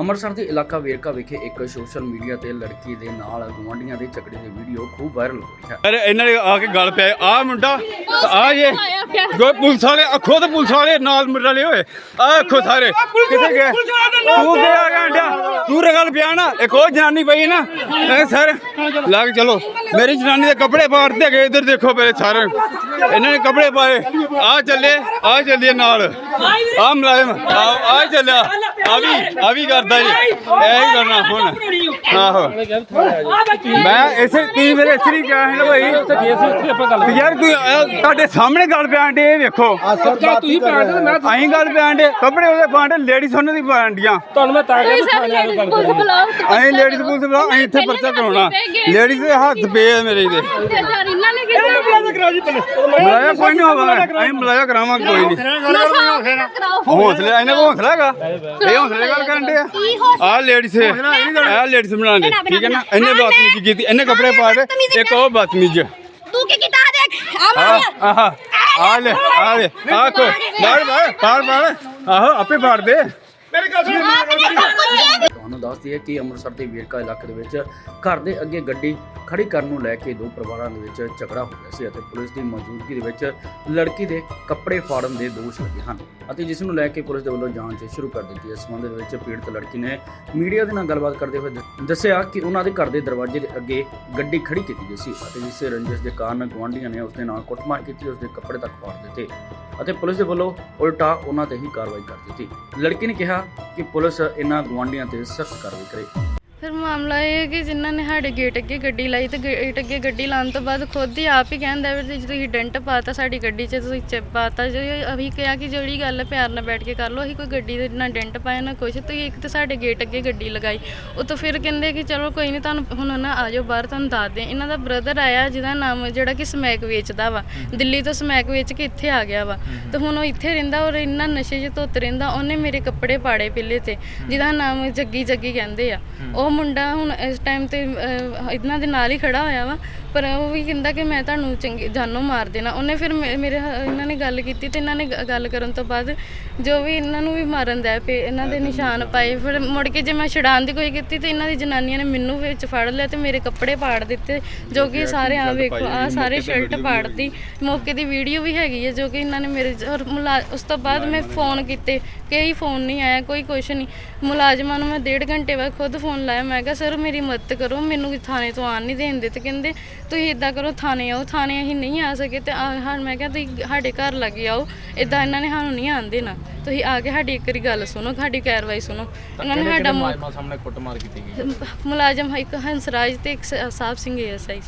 ਅੰਮ੍ਰਿਤਸਰ ਦੇ ਇਲਾਕਾ ਵੇਰਕਾ ਵਿਖੇ ਇੱਕ ਸੋਸ਼ਲ ਮੀਡੀਆ ਤੇ ਲੜਕੀ ਦੇ ਨਾਲ ਗੁਆਂਢੀਆਂ ਦੇ ਝਗੜੇ ਦੀ ਵੀਡੀਓ ਖੂਬ ਵਾਇਰਲ ਹੋ ਰਹੀ ਹੈ ਅਰੇ ਇਹਨਾਂ ਨੇ ਆ ਕੇ ਗੱਲ ਪਿਆ ਆ ਮੁੰਡਾ ਆ ਜੇ ਦੋ ਪੁਲਿਸ ਵਾਲੇ ਅੱਖੋਂ ਤੇ ਪੁਲਿਸ ਵਾਲੇ ਨਾਲ ਰਲੇ ਹੋਏ ਆ ਅੱਖੋਂ ਸਾਰੇ। ਕਿੱਥੇ ਗਏ ਤੂੰ ਤੇ ਆ ਗਿਆ ਅੰਡਿਆ ਤੂੰ ਰੇ ਗੱਲ ਪਿਆ ਨਾ ਇੱਕ ਹੋਰ ਜਨਾਨੀ ਪਈ ਨਾ ਇਹ ਸਰ ਲੱਗ ਚਲੋ। ਮੇਰੀ ਜਨਾਨੀ ਦੇ ਕੱਪੜੇ ਪਾੜਦੇ ਗਏ ਇੱਧਰ ਦੇਖੋ ਮੇਰੇ ਸਾਰੇ। ਇਹਨਾਂ ਨੇ ਕੱਪੜੇ ਪਾਏ ਆ ਚੱਲੇ ਆ ਚੱਲੀਏ ਨਾਲ। ਆ ਮਲਾਇਮ ਆ ਆ ਚੱਲਿਆ। ਆ ਵੀ ਆ ਵੀ ਕਰਦਾ ਜੀ। ਇਹ ਹੀ ਕਰਨਾ ਹੁਣ। ਆਹੋ। ਮੈਂ ਇਸੇ ਤੀ ਮੇਰੇ ਇੱਥੇ ਨਹੀਂ ਗਿਆ ਹੈ ਨਾ ਭਾਈ। ਤੇ ਯਾਰ ਕੋਈ ਤੁਹਾਡੇ ਸਾਹਮਣੇ ਗੱਲ ਪਿਆਣ ਡੇ ਇਹ ਵੇਖੋ। ਤੁਸੀਂ ਪੈਣ ਤੇ ਮੈਂ ਅਸੀਂ ਗੱਲ ਪਿਆਣ ਡੇ ਕੱਪੜੇ ਉਹਦੇ ਪਾਣ ਲੇਡੀਜ਼ ਉਹਨਾਂ ਦੀ ਪਾਣ ਡੀਆਂ ਤੁਹਾਨੂੰ ਮੈਂ ਤਾਂ ਕਹਿੰਦਾ ਥਾਣੇ ਆ ਕੇ ਗੱਲ ਕਰੋ ਅਸੀਂ ਲੇਡੀਜ਼ ਪੁਲਿਸ ਬੁਲਾ ਅਸੀਂ ਇੱਥੇ ਪਰਚਾ ਕਰਾਉਣਾ। ਲੇਡੀਜ਼ ਦੇ ਹੱਥ ਪਏ ਆ ਮੇਰੇ ਦੇ। ਮਲਾਇਆ ਕੋਈ ਨਹੀਂ ਹੋਵਾ ਅਸੀਂ ਮਲਾਇਆ ਕਰਾਵਾਂਗੇ ਕੋਈ ਨਹੀਂ। ਹੌਸਲੇ ਇਹਨੇ ਕੋਲ ਹੌਸਲਾ ਹੈਗਾ। ਇਹ ਹੌਸਲੇ ਗੱਲ ਕਰਨ ਦੇ ਆ ਆ ਲੇਡੀਜ਼ ਆ ਲੇਡੀਜ਼ ਬਣਾਉਂਦੇ ਠੀਕ ਹੈ ਨਾ? ਇਹਨੇ ਬਦਤਮੀਜ਼ੀ ਕੀਤੀ ਇਹਨੇ ਕੱਪੜੇ ਪਾੜੇ ਇੱਕ ਉਹ ਬਦਤਮੀਜ਼। ਤੂੰ ਕੀ ਕੀਤਾ? ਦੇਖ ਆ ਮਾਰਿਆ। ਆਹ ਆ ਲੈ ਆ ਲੈ ਆ ਕੋ ਬਾਹਰ ਬਾਹਰ ਬਾਹਰ ਬਾਹਰ ਆਹੋ ਆਪੇ ਫਾੜ ਦੇ। ਤੁਹਾਨੂੰ ਦੱਸ ਦਈਏ ਕਿ ਅੰਮ੍ਰਿਤਸਰ ਦੇ ਵੇਰਕਾ ਇਲਾਕੇ ਦੇ ਵਿੱਚ ਘਰ ਦੇ ਅੱਗੇ ਗੱਡੀ ਖੜੀ ਕਰਨ ਨੂੰ ਲੈ ਕੇ ਦੋ ਪਰਿਵਾਰਾਂ ਦੇ ਵਿੱਚ ਝਗੜਾ ਹੋ ਗਿਆ ਸੀ ਅਤੇ ਪੁਲਿਸ ਦੀ ਮੌਜੂਦਗੀ ਦੇ ਵਿੱਚ ਲੜਕੀ ਦੇ ਕੱਪੜੇ ਫਾੜਨ ਦੇ ਦੋਸ਼ ਲੱਗੇ ਹਨ ਅਤੇ ਜਿਸ ਨੂੰ ਲੈ ਕੇ ਪੁਲਿਸ ਦੇ ਵੱਲੋਂ ਜਾਂਚ ਸ਼ੁਰੂ ਕਰ ਦਿੱਤੀ ਹੈ। ਇਸ ਸੰਬੰਧ ਦੇ ਵਿੱਚ ਪੀੜਤ ਲੜਕੀ ਨੇ ਮੀਡੀਆ ਦੇ ਨਾਲ ਗੱਲਬਾਤ ਕਰਦੇ ਹੋਏ ਦੱਸਿਆ ਕਿ ਉਹਨਾਂ ਦੇ ਘਰ ਦੇ ਦਰਵਾਜ਼ੇ ਦੇ ਅੱਗੇ ਗੱਡੀ ਖੜੀ ਕੀਤੀ ਗਈ ਸੀ ਅਤੇ ਜਿਸ ਰੰਜਿਸ਼ ਦੇ ਕਾਰਨ ਗੁਆਂਢੀਆਂ ਨੇ ਉਸ ਦੇ ਨਾਲ ਕੁੱਟਮਾਰ ਕੀਤੀ ਉਸ ਦੇ ਕੱਪੜੇ ਤੱਕ ਫਾੜ ਦਿੱਤੇ। ਅਤੇ ਪੁਲਿਸ ਦੇ ਵੱਲੋਂ ਉਲਟਾ ਉਹਨਾਂ ਤੇ ਹੀ ਕਾਰਵਾਈ ਕਰ ਦਿੱਤੀ। ਲੜਕੀ ਨੇ ਕਿਹਾ ਕਿ ਪੁਲਿਸ ਇਹਨਾਂ ਗੁਆਂਢੀਆਂ ਤੇ ਸਖਤ ਕਾਰਵਾਈ ਕਰੇ। ਫਿਰ ਮਾਮਲਾ ਇਹ ਹੈ ਕਿ ਜਿਨ੍ਹਾਂ ਨੇ ਸਾਡੇ ਗੇਟ ਅੱਗੇ ਗੱਡੀ ਲਾਈ ਤੇ ਗੇਟ ਅੱਗੇ ਗੱਡੀ ਲਾਉਣ ਤੋਂ ਬਾਅਦ ਖੁਦ ਹੀ ਆਪ ਹੀ ਕਹਿੰਦਾ ਵੀ ਜੇ ਤੁਸੀਂ ਡੈਂਟ ਪਾਤਾ ਸਾਡੀ ਗੱਡੀ 'ਚ ਤੁਸੀਂ ਚਿਪ ਪਾਤਾ। ਜੇ ਅਸੀਂ ਕਿਹਾ ਕਿ ਜਿਹੜੀ ਗੱਲ ਹੈ ਪਿਆਰ ਨਾਲ ਬੈਠ ਕੇ ਕਰ ਲਓ ਅਸੀਂ ਕੋਈ ਗੱਡੀ ਦੇ ਨਾ ਡੈਂਟ ਪਾਇਆ ਨਾ ਕੁਛ। ਤੁਸੀਂ ਇੱਕ ਤਾਂ ਸਾਡੇ ਗੇਟ ਅੱਗੇ ਗੱਡੀ ਲਗਾਈ। ਉਹ ਤੋਂ ਫਿਰ ਕਹਿੰਦੇ ਕਿ ਚਲੋ ਕੋਈ ਨਹੀਂ ਤੁਹਾਨੂੰ ਹੁਣ ਨਾ ਆ ਜਾਓ ਬਾਹਰ ਤੁਹਾਨੂੰ ਦੱਸ ਦੇ ਇਹਨਾਂ ਦਾ ਬ੍ਰਦਰ ਆਇਆ ਜਿਹਦਾ ਨਾਮ ਜਿਹੜਾ ਕਿ ਸਮੈਕ ਵੇਚਦਾ ਵਾ। ਦਿੱਲੀ ਤੋਂ ਸਮੈਕ ਵੇਚ ਕੇ ਇੱਥੇ ਆ ਗਿਆ ਵਾ। ਤੇ ਹੁਣ ਉਹ ਇੱਥੇ ਰਹਿੰਦਾ ਔਰ ਇੰਨਾ ਨਸ਼ੇ 'ਚ ਧੁੱਤ ਰਹਿੰਦਾ ਉਹਨੇ ਮੇਰੇ ਕੱਪੜੇ ਪਾੜੇ ਪਿੱਲੇ ਤੇ। ਜਿਹਦਾ ਨਾਮ ਜੱਗੀ ਜੱਗੀ ਕਹਿੰਦੇ ਆ। ਉਹ ਮੁੰਡਾ ਹੁਣ ਇਸ ਟਾਈਮ ਤੇ ਇਹਨਾਂ ਦੇ ਨਾਲ ਹੀ ਖੜਾ ਹੋਇਆ ਵਾ ਪਰ ਉਹ ਵੀ ਕਹਿੰਦਾ ਕਿ ਮੈਂ ਤੁਹਾਨੂੰ ਚੰਗੀ ਜਾਨੋਂ ਮਾਰ ਦੇਣਾ। ਉਹਨੇ ਫਿਰ ਮੇਰੇ ਇਹਨਾਂ ਨੇ ਗੱਲ ਕੀਤੀ ਤੇ ਇਹਨਾਂ ਨੇ ਗੱਲ ਕਰਨ ਤੋਂ ਬਾਅਦ ਜੋ ਵੀ ਇਹਨਾਂ ਨੂੰ ਵੀ ਮਾਰਨ ਦਾ ਪਏ ਇਹਨਾਂ ਦੇ ਨਿਸ਼ਾਨ ਪਾਏ। ਫਿਰ ਮੁੜ ਕੇ ਜੇ ਮੈਂ ਛਡਾਉਣ ਦੀ ਕੋਈ ਕੀਤੀ ਤੇ ਇਹਨਾਂ ਦੀ ਜਨਾਨੀਆਂ ਨੇ ਮੈਨੂੰ ਵਿੱਚ ਫੜ ਲਿਆ ਤੇ ਮੇਰੇ ਕੱਪੜੇ ਪਾੜ ਦਿੱਤੇ ਜੋ ਕਿ ਸਾਰੇ ਆ ਵੇਖੋ ਆ ਸਾਰੇ ਸ਼ਰਟ ਪਾੜਦੀ ਮੌਕੇ ਦੀ ਵੀਡੀਓ ਵੀ ਹੈਗੀ ਹੈ ਜੋ ਕਿ ਇਹਨਾਂ ਨੇ ਮੇਰੇ ਔਰ ਉਸ ਤੋਂ ਬਾਅਦ ਮੈਂ ਫੋਨ ਕੀਤੇ ਕਈ ਫੋਨ ਨਹੀਂ ਆਇਆ ਕੋਈ ਕੁਛ ਨਹੀਂ। ਮੁਲਾਜ਼ਮਾਂ ਨੂੰ ਮੈਂ ਡੇਢ ਘੰਟੇ ਬਾਅਦ ਖੁਦ ਫੋਨ ਲਾਇਆ। ਮੈਂ ਕਿਹਾ ਸਰ ਮੇਰੀ ਮਦਦ ਕਰੋ ਮੈਨੂੰ ਥਾਣੇ ਤੋਂ ਆਣ ਨਹੀਂ ਦੇਣ ਤੇ ਕਹਿੰਦੇ ਤੁਸੀਂ ਇਦਾਂ ਕਰੋ ਥਾਣੇ ਆਓ ਥਾਣੇ ਅਸੀਂ ਨਹੀਂ ਆ ਸਕੇ ਤੇ ਹਾਂ ਮੈਂ ਕਿਹਾ ਤੁਸੀਂ ਸਾਡੇ ਘਰ ਲੱਗੇ ਆਓ ਇਦਾਂ ਇਹਨਾਂ ਨੇ ਸਾਨੂੰ ਨਹੀਂ ਆਣ ਦੇਣਾ। ਤੁਸੀਂ ਆ ਕੇ ਸਾਡੀ ਇੱਕ ਵਾਰੀ ਗੱਲ ਸੁਣੋ ਸਾਡੀ ਕਾਰਵਾਈ ਸੁਣੋ। ਉਹਨਾਂ ਨੇ ਸਾਡਾ ਮੁ- ਸਾਹਮਣੇ ਕੁੱਟਮਾਰ ਕੀਤੀ ਗਈ? ਮੁਲਾਜ਼ਮ ਇੱਕ ਹੰਸਰਾਜ ਤੇ ਇੱਕ ਸਾਹਿਬ ਸਿੰਘ ਐਸਆਈ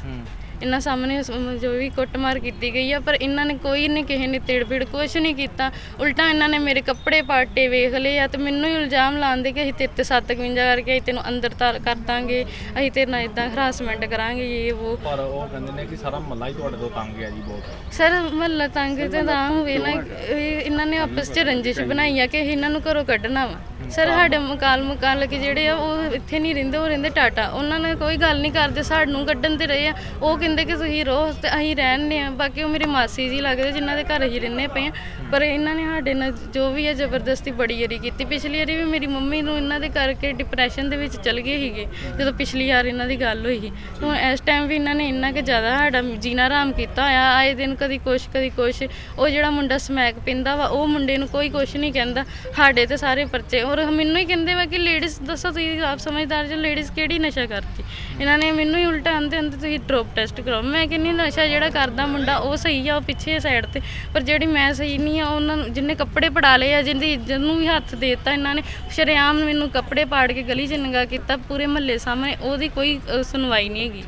ਇਹਨਾਂ ਸਾਹਮਣੇ ਜੋ ਵੀ ਕੁੱਟਮਾਰ ਕੀਤੀ ਗਈ ਆ ਪਰ ਇਹਨਾਂ ਨੇ ਕੋਈ ਨਹੀਂ ਕਿਸੇ ਨੇ ਤੇੜਫੇੜ ਕੁਛ ਨਹੀਂ ਕੀਤਾ। ਉਲਟਾ ਇਹਨਾਂ ਨੇ ਮੇਰੇ ਕੱਪੜੇ ਪਾਟੇ ਵੇਖ ਲਏ ਆ ਤੇ ਮੈਨੂੰ ਹੀ ਇਲਜ਼ਾਮ ਲਾਉਂਦੇ ਕਿ ਅਸੀਂ ਤੇਰੇ ਤੇ 751 ਕਰਕੇ ਅਸੀਂ ਤੈਨੂੰ ਅੰਦਰ ਤਾਰ ਕਰ ਦਾਂਗੇ ਅਸੀਂ ਤੇਰੇ ਨਾਲ ਇਦਾਂ ਹਰਾਸਮੈਂਟ ਕਰਾਂਗੇ ਇਹ ਉਹ। ਪਰ ਉਹ ਕਹਿੰਦੇ ਨੇ ਕਿ ਸਾਰਾ ਮੱਲਾ ਹੀ ਤੁਹਾਡੇ ਤੋਂ ਤੰਗ ਹੈ ਜੀ ਬਹੁਤ। ਸਰ ਮਹੱਲਾ ਤੰਗ ਤੇ ਤਾਂ ਹੋਵੇ ਨਾ ਇਹ ਇਹਨਾਂ ਨੇ ਆਪਸ 'ਚ ਰੰਜਿਸ਼ ਬਣਾਈ ਆ ਕਿ ਅਸੀਂ ਇਹਨਾਂ ਨੂੰ ਘਰੋਂ ਕੱਢਣਾ ਵਾ। ਸਰ, ਸਾਡੇ ਮਕਾਲ ਮਕਾਲ ਕੇ ਜਿਹੜੇ ਆ, ਉਹ ਇੱਥੇ ਨਹੀਂ ਰਹਿੰਦੇ, ਉਹ ਰਹਿੰਦੇ ਟਾਟਾ। ਉਹਨਾਂ ਨਾਲ ਕੋਈ ਗੱਲ ਨਹੀਂ ਕਰਦੇ ਸਾਨੂੰ ਕੱਢਣ ਤੇ ਰਹੇ ਆ। ਉਹ ਕਹਿੰਦੇ ਕਿ ਤੁਸੀਂ ਰਹੋ, ਤੇ ਅਸੀਂ ਰਹਿਣਦੇ ਆ। ਬਾਕੀ ਉਹ ਮੇਰੇ ਮਾਸੀ ਜੀ ਲੱਗਦੇ, ਜਿਨ੍ਹਾਂ ਦੇ ਘਰ ਅਸੀਂ ਰਹਿੰਦੇ ਪਏ ਆ। ਪਰ ਇਹਨਾਂ ਨੇ ਸਾਡੇ ਨਾਲ ਜੋ ਵੀ ਆ, ਜ਼ਬਰਦਸਤੀ ਬੜੀ ਯਰੀ ਕੀਤੀ। ਪਿਛਲੀ ਵਾਰੀ ਵੀ ਮੇਰੀ ਮੰਮੀ ਨੂੰ ਇਹਨਾਂ ਦੇ ਕਰਕੇ ਡਿਪਰੈਸ਼ਨ ਦੇ ਵਿੱਚ ਚਲ ਗਏ ਸੀਗੇ, ਜਦੋਂ ਪਿਛਲੀ ਵਾਰ ਇਹਨਾਂ ਦੀ ਗੱਲ ਹੋਈ ਸੀ। ਹੁਣ ਇਸ ਟਾਈਮ ਵੀ ਇਹਨਾਂ ਨੇ ਇੰਨਾ ਕਿ ਜ਼ਿਆਦਾ ਸਾਡਾ ਜੀਣਾ ਆਰਾਮ ਕੀਤਾ ਹੋਇਆ। ਆਏ ਦਿਨ ਕਦੀ ਕੁਛ ਕਦੀ ਕੁਛ। ਉਹ ਜਿਹੜਾ ਮੁੰਡਾ ਸਮੈਕ ਪਿੰਦਾ ਵਾ, ਉਹ ਮੁੰਡੇ ਨੂੰ ਕੋਈ ਕੁਛ ਨਹੀਂ ਕਹਿੰਦਾ। ਸਾਡੇ ਤੇ ਸਾਰੇ ਪਰਚੇ ਔਰ ਮੈਨੂੰ ਹੀ ਕਹਿੰਦੇ ਵਾ ਕਿ ਲੇਡੀਜ਼ ਦੱਸੋ ਤੁਸੀਂ ਆਪ ਸਮਝਦਾਰ ਜੋ ਲੇਡੀਜ਼ ਕਿਹੜੀ ਨਸ਼ਾ ਕਰਦੀ? ਇਹਨਾਂ ਨੇ ਮੈਨੂੰ ਹੀ ਉਲਟਾ ਆਂਦੇ ਆਂਦੇ ਤੁਸੀਂ ਡ੍ਰੌਪ ਟੈਸਟ ਕਰਾਓ। ਮੈਂ ਕਹਿੰਦੀ ਨਸ਼ਾ ਜਿਹੜਾ ਕਰਦਾ ਮੁੰਡਾ ਉਹ ਸਹੀ ਆ ਉਹ ਪਿੱਛੇ ਸਾਈਡ ਤੇ। ਪਰ ਜਿਹੜੀ ਮੈਂ ਸਹੀ ਨਹੀਂ ਆ ਉਹਨਾਂ ਨੂੰ ਜਿੰਨੇ ਕੱਪੜੇ ਪੜਾ ਲਏ ਆ ਜਿੰਦੀ ਇੱਜ਼ਤ ਨੂੰ ਵੀ ਹੱਥ ਦੇ ਦਿੱਤਾ ਇਹਨਾਂ ਨੇ ਸ਼ਰੇਆਮ ਮੈਨੂੰ ਕੱਪੜੇ ਪਾੜ ਕੇ ਗਲੀ 'ਚ ਨੰਗਾ ਕੀਤਾ ਪੂਰੇ ਮਹੱਲੇ ਸਾਹਮਣੇ ਉਹਦੀ ਕੋਈ ਅ, ਸੁਣਵਾਈ ਨਹੀਂ ਹੈਗੀ।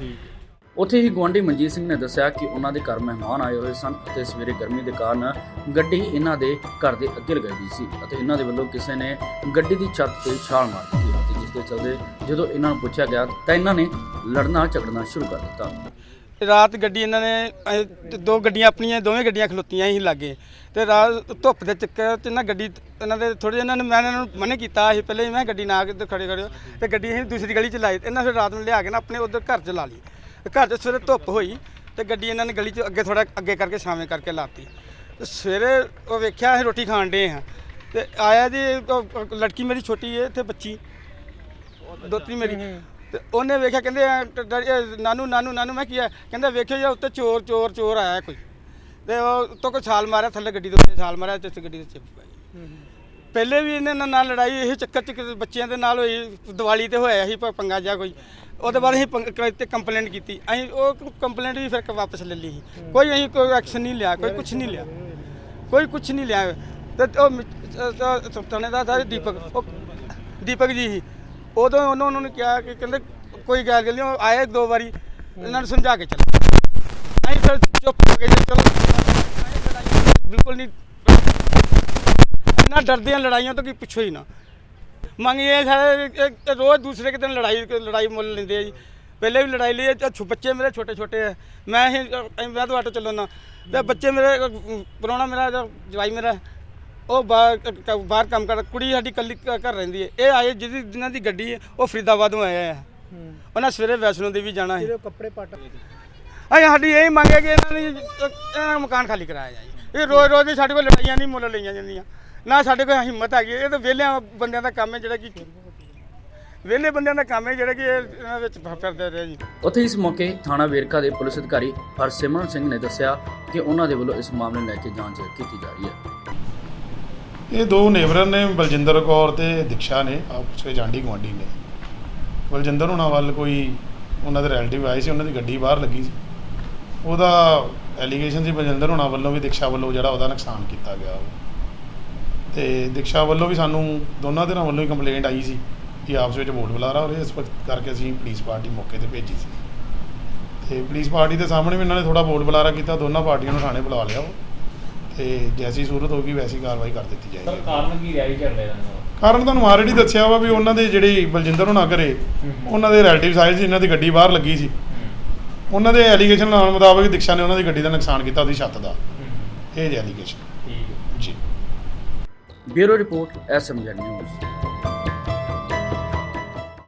ਉੱਥੇ ਹੀ ਗੁਆਂਢੀ ਮਨਜੀਤ ਸਿੰਘ ਨੇ ਦੱਸਿਆ ਕਿ ਉਹਨਾਂ ਦੇ ਘਰ ਮਹਿਮਾਨ ਆਏ ਹੋਏ ਸਨ ਅਤੇ ਸਵੇਰੇ ਗਰਮੀ ਦੇ ਕਾਰਨ ਗੱਡੀ ਇਹਨਾਂ ਦੇ ਘਰ ਦੇ ਅੱਗੇ ਲਗਾਈ ਗਈ ਸੀ ਅਤੇ ਇਹਨਾਂ ਦੇ ਵੱਲੋਂ ਕਿਸੇ ਨੇ ਗੱਡੀ ਦੀ ਛੱਤ ਤੇ ਛਾਲ ਮਾਰ ਦਿੱਤੀ ਅਤੇ ਜਿਸ ਦੇ ਚਲਦੇ ਜਦੋਂ ਇਹਨਾਂ ਨੂੰ ਪੁੱਛਿਆ ਗਿਆ ਤਾਂ ਇਹਨਾਂ ਨੇ ਲੜਨਾ ਝਗੜਨਾ ਸ਼ੁਰੂ ਕਰ ਦਿੱਤਾ। ਰਾਤ ਗੱਡੀ ਇਹਨਾਂ ਨੇ ਅਹ, ਦੋ ਗੱਡੀਆਂ ਆਪਣੀਆਂ ਦੋਵੇਂ ਗੱਡੀਆਂ ਖਲੋਤੀਆਂ ਹੀ ਲਾਗੇ। ਤੇ ਰਾਤ ਧੁੱਪ ਦੇ ਚੱਕਰ ਤੇ ਨਾ ਗੱਡੀ ਇਹਨਾਂ ਦੇ ਥੋੜੇ ਇਹਨਾਂ ਨੇ ਮੈਂ ਇਹਨਾਂ ਨੂੰ ਮਨੇ ਕੀਤਾ ਸੀ ਪਹਿਲੇ ਹੀ ਮੈਂ ਗੱਡੀ ਨਾ ਕਿਤੇ ਖੜੇ ਹੋ। ਤੇ ਗੱਡੀ ਅਸੀਂ ਦੂਸਰੀ ਗਲੀ ਚ ਲਾਈ ਇਹਨਾਂ ਫਿਰ ਰਾਤ ਨੂੰ ਲਿਆ ਕੇ ਨਾ ਆਪਣੇ ਉਧਰ ਘਰ ਚ ਲਾ ਲਈ। ਘਰ ਚ ਸਵੇਰੇ ਧੁੱਪ ਹੋਈ ਤੇ ਗੱਡੀ ਇਹਨਾਂ ਨੇ ਗਲੀ ਚ ਅੱਗੇ ਥੋੜਾ ਅੱਗੇ ਕਰਕੇ ਛਾਵੇਂ ਕਰਕੇ ਲਾਤੀ। ਤੇ ਸਵੇਰੇ ਉਹ ਵੇਖਿਆ ਅਸੀਂ ਰੋਟੀ ਖਾਣ ਡੇ ਹਾਂ ਤੇ ਆਇਆ ਜੀ ਉਹ- ਲੜਕੀ ਮੇਰੀ ਛੋਟੀ ਹੈ ਤੇ ਬੱਚੀ। ਦੋਤਰੀ ਮੇਰੀ। ਤੇ ਉਹਨੇ ਵੇਖਿਆ ਕਹਿੰਦੇ ਐ ਇਹ ਨਾਨੂ ਨਾਨੂ ਨਾਨੂ ਮੈਂ ਕੀ ਹੈ ਕਹਿੰਦਾ ਵੇਖਿਓ ਜੀ ਉੱਤੇ ਚੋਰ ਚੋਰ ਚੋਰ ਆਇਆ ਕੋਈ। ਤੇ ਉਹ ਉੱਤੋਂ ਕੋਈ ਛਾਲ ਮਾਰਿਆ ਥੱਲੇ ਗੱਡੀ ਦੇ ਉੱਤੇ ਛਾਲ ਮਾਰਿਆ ਤੇ ਗੱਡੀ ਦੇ ਚਿਪ ਪਈ ਪਹਿਲੇ ਵੀ ਇਹਨਾਂ ਨਾਲ- ਨਾਲ ਲੜਾਈ ਇਹ ਚੱਕਰ ਚ ਕਿਸੇ ਬੱਚਿਆਂ ਦੇ ਨਾਲ ਹੋਈ ਦੀਵਾਲੀ ਤੇ ਹੋਇਆ ਸੀ ਪ- ਪੰਗਾ ਜਿਹਾ ਕੋਈ। ਉਹਦੇ ਬਾਅਦ ਅਸੀਂ ਪੰਗ- ਕ- ਤੇ ਕੰਪਲੇਂਟ ਕੀਤੀ। ਅਸੀਂ ਉਹ ਕੰਪਲੇਂਟ ਵੀ ਫਿਰ ਵਾਪਸ ਲੈ ਲਈ ਸੀ। ਕੋਈ ਅਸੀਂ ਕੋਈ ਐਕਸ਼ਨ ਨਹੀਂ ਲਿਆ ਕੋਈ ਕੁਝ ਨਹੀਂ ਲਿਆ। ਕੋਈ ਕੁਝ ਨਹੀਂ ਲਿਆ। ਤੇ ਉਹ ਮ- ਅ- ਅ- ਥਾਣੇਦਾਰ ਸਾਹਿਬ ਦੀਪਕ ਉਹ ਦੀਪਕ ਜੀ ਸੀ। ਉਦੋਂ ਉਹਨਾਂ ਉਹਨਾਂ ਨੇ ਕਿਹਾ ਕਿ ਕਹਿੰਦੇ ਕੋਈ ਗੱਲ ਨਹੀਂ ਉਹ ਆਏ ਦੋ ਵਾਰੀ ਇਹਨਾਂ ਨੂੰ ਸਮਝਾ ਕੇ ਚੱਲ। ਅਸੀਂ ਫਿਰ ਚੁੱਪ ਹੋ ਗਏ ਜੀ, ਚਲੋ। ਅਸੀਂ ਲੜਾਈ ਬਿਲਕੁਲ ਨਹੀਂ ਇੰਨਾ ਡਰਦੇ ਆ ਲੜਾਈਆਂ ਤੋਂ ਕਿ ਪੁੱਛੋ ਹੀ ਨਾ। ਮੰਗੀਏ ਸਾਰੇ ਇੱਕ- ਇੱਕ ਰੋਜ਼ ਦੂਸਰੇ ਕਿਤੇ ਲੜਾਈ ਲੜਾਈ ਮੁੱਲ ਲੈਂਦੇ ਆ ਜੀ। ਪਹਿਲੇ ਵੀ ਲੜਾਈ ਲਈ ਹੈ, ਛੋ- ਬੱਚੇ ਮੇਰੇ ਛੋਟੇ ਛੋਟੇ ਆ। ਮੈਂ ਹੀ ਮੈਂ ਤਾਂ ਆਟੋ ਚਲਾਉਣਾ ਤੇ ਬੱਚੇ ਮੇਰੇ ਪਰੋਣਾ ਮੇਰਾ ਜਵਾਈ ਮੇਰਾ। ਉਹ ਬਾਹਰ ਕੰਮ ਕਰ ਕੁੜੀ ਸਾਡੀ ਕੱਲੀ ਘਰ ਰਹਿੰਦੀ ਹੈ ਇਹ ਆਏ ਜਿਹਦੀ ਜਿਨ੍ਹਾਂ ਦੀ ਗੱਡੀ ਹੈ ਉਹ ਫਰੀਦਾਬਾਦੋਂ ਆਏ ਆ। ਉਹਨਾਂ ਸਵੇਰੇ ਵੈਸ਼ਨੋ ਦੇਵੀ ਜਾਣਾ ਹੈ ਕੱਪੜੇ ਪੱਟ ਅਸੀਂ ਸਾਡੀ ਇਹ ਮੰਗ ਹੈ ਕਿ ਇਹਨਾਂ ਨੇ ਮਕਾਨ ਖਾਲੀ ਕਰਾਇਆ ਜਾਏ। ਇਹ ਰੋਜ਼ ਰੋਜ਼ ਦੀ ਸਾਡੇ ਕੋਲ ਲੜਾਈਆਂ ਨਹੀਂ ਮੁੱਲ ਲਈਆਂ ਜਾਂਦੀਆਂ। ਨਾ ਸਾਡੇ ਕੋਲ ਹਿੰਮਤ ਹੈਗੀ ਇਹ ਤਾਂ ਵਿਹਲਿਆਂ ਬੰਦਿਆਂ ਦਾ ਕੰਮ ਹੈ ਜਿਹੜਾ ਕਿ ਵਿਹਲੇ ਬੰਦਿਆਂ ਦਾ ਕੰਮ ਹੈ ਜਿਹੜਾ ਕਿ ਇਹ- ਇਹਨਾਂ ਵਿੱਚ ਫਿਰਦੇ ਰਹੇ ਜੀ। ਉੱਥੇ ਇਸ ਮੌਕੇ ਥਾਣਾ ਵੇਰਕਾ ਦੇ ਪੁਲਿਸ ਅਧਿਕਾਰੀ ਹਰਸਿਮਰਨ ਸਿੰਘ ਨੇ ਦੱਸਿਆ ਕਿ ਉਹਨਾਂ ਦੇ ਵੱਲੋਂ ਇਸ ਮਾਮਲੇ ਨੂੰ ਲੈ ਕੇ ਜਾਂਚ ਕੀਤੀ ਜਾ ਰਹੀ ਹੈ। ਇਹ ਦੋ ਨੇਬਰ ਨੇ ਬਲਜਿੰਦਰ ਕੌਰ ਤੇ ਦਿਕਸ਼ਾ ਨੇ ਆਪਸ ਵਿੱਚ ਆਂਢੀ ਗੁਆਂਢੀ ਨੇ। ਬਲਜਿੰਦਰ ਹੁਣਾਂ ਵੱਲ ਕੋਈ ਉਹਨਾਂ ਦੇ ਰਿਲੇਟਿਵ ਆਏ ਸੀ ਉਹਨਾਂ ਦੀ ਗੱਡੀ ਬਾਹਰ ਲੱਗੀ ਸੀ। ਉਹਦਾ ਐਲੀਗੇਸ਼ਨ ਸੀ ਬਲਜਿੰਦਰ ਹੁਣਾਂ ਵੱਲੋਂ ਵੀ ਦਿਕਸ਼ਾ ਵੱਲੋਂ ਜਿਹੜਾ ਉਹਦਾ ਨੁਕਸਾਨ ਕੀਤਾ ਗਿਆ। ਉਹ। ਤੇ ਦਿਕਸ਼ਾ ਵੱਲੋਂ ਵੀ ਸਾਨੂੰ ਦੋਨਾਂ ਧਿਰਾਂ ਵੱਲੋਂ ਹੀ ਕੰਪਲੇਂਟ ਆਈ ਸੀ ਕਿ ਆਪਸ ਵਿੱਚ ਵੋਟ ਬੁਲਾ ਰਹਾ ਔਰ ਇਸ ਵਕਤ ਕਰਕੇ ਅਸੀਂ ਪੁਲਿਸ ਪਾਰਟੀ ਮੌਕੇ ਤੇ ਭੇਜੀ ਸੀ। ਤੇ ਪੁਲਿਸ ਪਾਰਟੀ ਦੇ ਸਾਹਮਣੇ ਵੀ ਇਹਨਾਂ ਨੇ ਥੋੜਾ ਵੋਟ ਬੁਲਾਰਾ ਕੀਤਾ ਦੋਨਾਂ ਪਾਰਟੀਆਂ ਨੂੰ ਥਾਣੇ ਬੁਲਾ ਲਿਆ ਉਹ। ਤੇ ਜੈਸੀ ਸੂਰਤ ਹੋਗੀ ਵੈਸੀ ਕਾਰਵਾਈ ਕਰ ਦਿੱਤੀ ਜਾਏਗੀ। ਕਾਰਨ ਕੀ ਰਿਹਾ ਜੀ ਝਗੜੇ ਦਾ? ਕਾਰਨ ਤੁਹਾਨੂੰ ਆਲਰੇਡੀ ਦੱਸਿਆ ਵਾ ਵੀ ਉਹਨਾਂ ਦੇ ਜਿਹੜੀ ਬਲਜਿੰਦਰ ਹੋਣਾ ਘਰੇ ਉਹਨਾਂ ਦੇ ਰਿਲੇਟਿਵਸ ਆਏ ਸੀ ਇਹਨਾਂ ਦੀ ਗੱਡੀ ਬਾਹਰ ਲੱਗੀ ਸੀ। ਉਹਨਾਂ ਦੇ ਐਲੀਗੇਸ਼ਨ ਲਾਉਣ ਮੁਤਾਬਕ ਦਿਕਸ਼ਾ ਨੇ ਉਹਨਾਂ ਦੀ ਗੱਡੀ ਦਾ ਨੁਕਸਾਨ ਕੀਤਾ ਉਹਦੀ ਛੱਤ ਦਾ। ਇਹ ਜੇ ਐਲੀਗੇਸ਼ਨ ਹੈ ਬਿਊਰੋ ਰਿਪੋਰਟ ਐਸਐਮਜੀ ਨਿਊਜ਼।